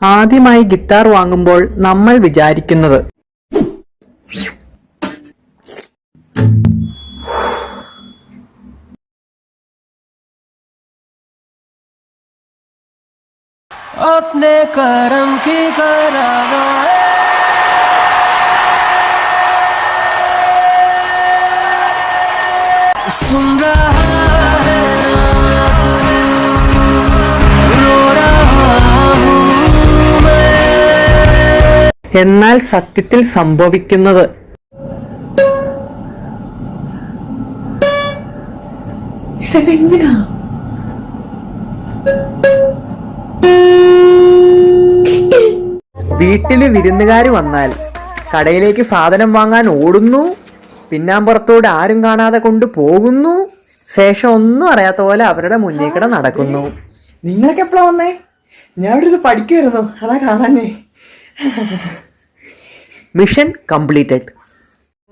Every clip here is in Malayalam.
ആദ്യമായി ഗിത്താർ വാങ്ങുമ്പോൾ നമ്മൾ വിചാരിക്കുന്നത് अपने करम की कराना सुन रहा എന്നാൽ സത്യത്തിൽ സംഭവിക്കുന്നത്. വീട്ടിൽ വിരുന്നുകാര് വന്നാൽ കടയിലേക്ക് സാധനം വാങ്ങാൻ ഓടുന്നു പിന്നാമ്പുറത്തോട് ആരും കാണാതെ കൊണ്ട് പോകുന്നു ശേഷം ഒന്നും അറിയാത്ത പോലെ അവരുടെ മുന്നിൽ കൂടെ നടക്കുന്നു. നിങ്ങളൊക്കെ എപ്പോഴാ വന്നേ? ഞാൻ ഇവിടെ ഇത് പഠിക്കുമായിരുന്നു അതാ കാണാനേ മിഷൻ കംപ്ലീറ്റഡ്.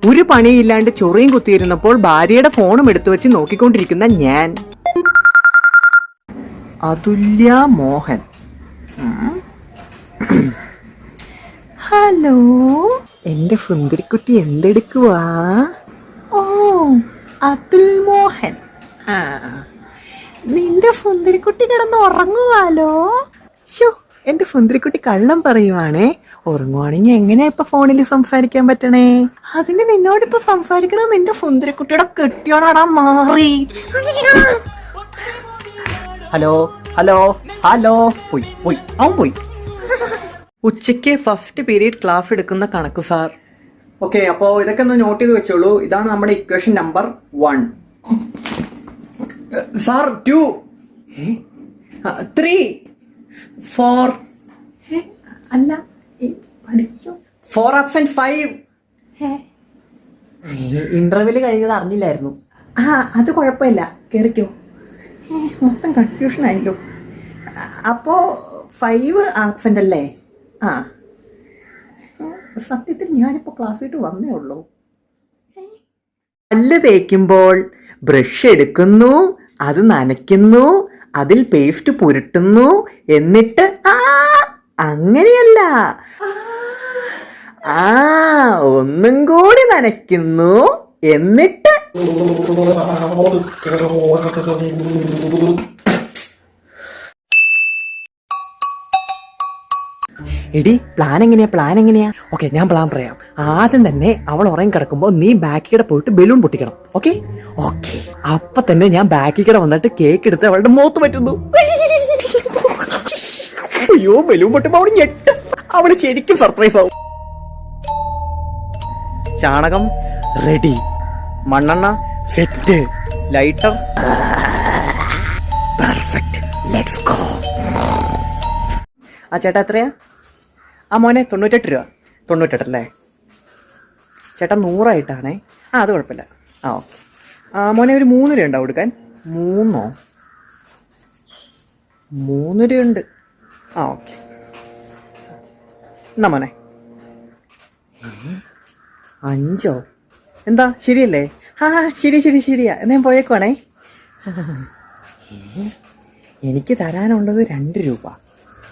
ഒരു പണിയില്ലാണ്ട് ചൊറിയും കുത്തിയിരുന്നപ്പോൾ ഭാര്യയുടെ ഫോണും എടുത്തു വെച്ച് നോക്കിക്കൊണ്ടിരിക്കുന്ന ഞാൻ. അതുല്യ മോഹൻ. ഹലോ? എന്റെ സുന്ദരിക്കുട്ടി എന്തെടുക്കുവാ? ഓ അതുൽ മോഹൻ. ആ. നിന്റെ സുന്ദരിക്കുട്ടി കിടന്ന് ഉറങ്ങുവാലോ? ഷോ എന്റെ സുന്ദരിക്കുട്ടി കള്ളം പറയുവാണേ. ഉറങ്ങുവാണെങ്കിൽ എങ്ങനെയാ ഇപ്പൊ ഫോണിൽ സംസാരിക്കാൻ പറ്റണേ? അതിന് നിന്നോട് ഇപ്പൊ സംസാരിക്കണത് നിന്റെ സുന്ദരിക്കുട്ടിയുടെ കെട്ടിയോടാടാ മാറി. Hello hello hello. പോയി പോയി. അവൻ പോയി. ഉച്ചയ്ക്ക് ഫസ്റ്റ് പീരീഡ് ക്ലാസ് എടുക്കുന്ന കണക്ക് സാർ. ഓക്കെ അപ്പോ ഇതൊക്കെ ഒന്ന് നോട്ട് ചെയ്ത് വെച്ചോളൂ. ഇതാണ് നമ്മുടെ equation number one sir two three four അല്ല പഠിച്ചു? ഫോർ ആൻഡ് ഫൈവ് ഇന്റർവ്യൂൽ കഴിഞ്ഞത് അറിഞ്ഞില്ലായിരുന്നു. ആ അത് കുഴപ്പമില്ല. കേറിക്കോ. ഏ, മൊത്തം കൺഫ്യൂഷൻ ആയല്ലോ. അപ്പോ ഫൈവ് ആബ്സെന്റ് അല്ലേ? ആ. സത്യത്തിൽ ഞാനിപ്പോ ക്ലാസ് വിട്ട് വന്നേ ഉള്ളൂ. പല്ല് തേക്കുമ്പോൾ ബ്രഷ് എടുക്കുന്നു അത് നനയ്ക്കുന്നു അതിൽ പേസ്റ്റ് പുരട്ടുന്നു എന്നിട്ട് ആ അങ്ങനെയല്ല. ആ ഒന്നും കൂടി നനയ്ക്കുന്നു എന്നിട്ട്. എടി പ്ലാൻ എങ്ങനെയാ പ്ലാൻ എങ്ങനെയാ? ഓക്കെ ഞാൻ പ്ലാൻ പറയാം. ആദ്യം തന്നെ അവൾ ഉറങ്ങി കിടക്കുമ്പോൾ നീ ബാക്കിയുടെ പോയിട്ട് ബലൂൺ പൊട്ടിക്കണം ഓക്കെ ഓക്കെ അപ്പൊ തന്നെ ഞാൻ ബാക്കിക്കടെ വന്നിട്ട് കേക്ക് എടുത്ത് അവളുടെ മോത്ത് പറ്റുന്നു അയ്യോ ബലൂൺ പൊട്ടുമ്പോ അവൾ ഞെട്ടും. അവൾ ശരിക്കും സർപ്രൈസ് ആവും. ചാണകം റെഡി മണ്ണെണ്ണ set lighter perfect let's go ആ ചേട്ടാ എത്രയാ? ആ മോനെ തൊണ്ണൂറ്റെട്ട് രൂപ. തൊണ്ണൂറ്റെട്ടല്ലേ ചേട്ടാ നൂറായിട്ടാണേ. ആ അത് കുഴപ്പമില്ല. ആ ഓക്കെ. ആ മോനെ ഒരു മൂന്ന് രൂപ ഉണ്ടാവും കൊടുക്കാൻ? മൂന്നോ? മൂന്ന് രൂപ ഉണ്ട്. ആ ഓക്കെ. എന്നാ മോനെ? അഞ്ചോ? എന്താ ശരിയല്ലേ? ആ ശരി ശരി ശരിയാ. എന്നാ പോയേക്കുവാണേ. എനിക്ക് തരാനുള്ളത് രണ്ട് രൂപ.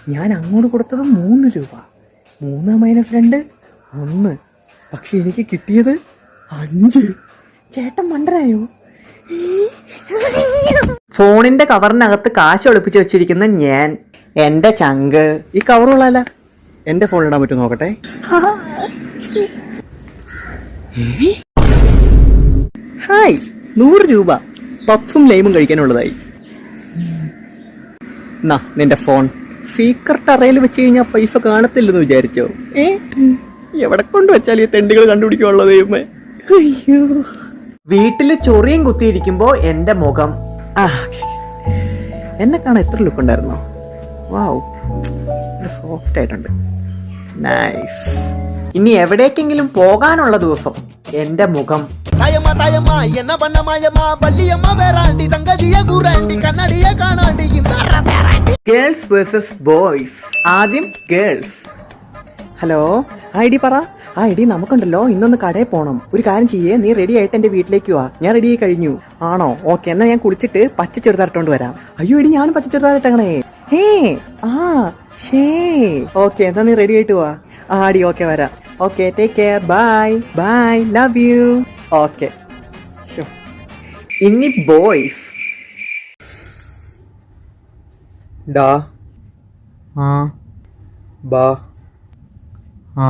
ഞാൻ അങ്ങോട്ട് കൊടുത്തത് മൂന്ന് രൂപ. മൂന്ന് മൈനസ് രണ്ട് ഒന്ന്. പക്ഷെ എനിക്ക് കിട്ടിയത് അഞ്ച്. ചേട്ടൻ മണ്ടരായോ ഫോണിന്റെ കവറിനകത്ത് കാശ് ഒളിപ്പിച്ച് വെച്ചിരിക്കുന്ന ഞാൻ എന്റെ ചങ്ക്. ഈ കവറുള്ളല്ല എന്റെ ഫോൺ ഇടാൻ പറ്റും നോക്കട്ടെ? ഹായ്. നൂറ് രൂപ. പപ്സും ലൈമും കഴിക്കാനുള്ളതായി. നിന്റെ ഫോൺ സീക്രട്ട് അറയിൽ വെച്ച് കഴിഞ്ഞാൽ പൈസ കാണത്തില്ലെന്ന് വിചാരിച്ചോ? ഏ? എവിടെ കൊണ്ട് വെച്ചാൽ ഈ തെണ്ടികൾ കണ്ടുപിടിക്കുള്ളത് അയ്യോ. വീട്ടിൽ ചൊറിയും കുത്തിയിരിക്കുമ്പോ എന്റെ മുഖം. എന്നെ കാണാൻ എത്ര ലുക്ക് ഉണ്ടായിരുന്നോ? വാവ് സോഫ്റ്റ് ആയിട്ടുണ്ട്. നൈസ് ഇനി എവിടേക്കെങ്കിലും പോകാനുള്ള ദിവസം എന്റെ മുഖം. തായമ്മ തായമ്മ എന്ന പണ്ണമായമ്മ പള്ളിയമ്മ വേറാണ്ടി സംഗതിയ കൂറാണ്ടി കണ്ണടിയ കാണാണ്ടി ഗേൾസ് വേഴ്സസ് ബോയ്സ് ആദ്യം ഗേൾസ് ഹലോ ആ ഇടി പറ. ആ ഇടി നമുക്കുണ്ടല്ലോ. ഇന്നൊന്ന് കടയിൽ പോണം. ഒരു കാര്യം ചെയ്യേ നീ റെഡി ആയിട്ട് എന്റെ വീട്ടിലേക്ക് വാ. ഞാൻ റെഡി ആയി കഴിഞ്ഞു. ആണോ? ഓക്കെ എന്നാ ഞാൻ കുളിച്ചിട്ട് പച്ച ചെറുതായിട്ടോണ്ട് വരാം. അയ്യോ ഇടി ഞാനും പച്ച ചെറുതായിട്ടങ്ങണേ ഹേ ആ ഷേ ഓക്കെ എന്നാ നീ റെഡി ആയിട്ട് വാ. ആ ആടി ഓക്കെ വരാം. Okay take care bye bye love you okay ഇനി ബോയ്സ് ഡാ ആ ബാ ആ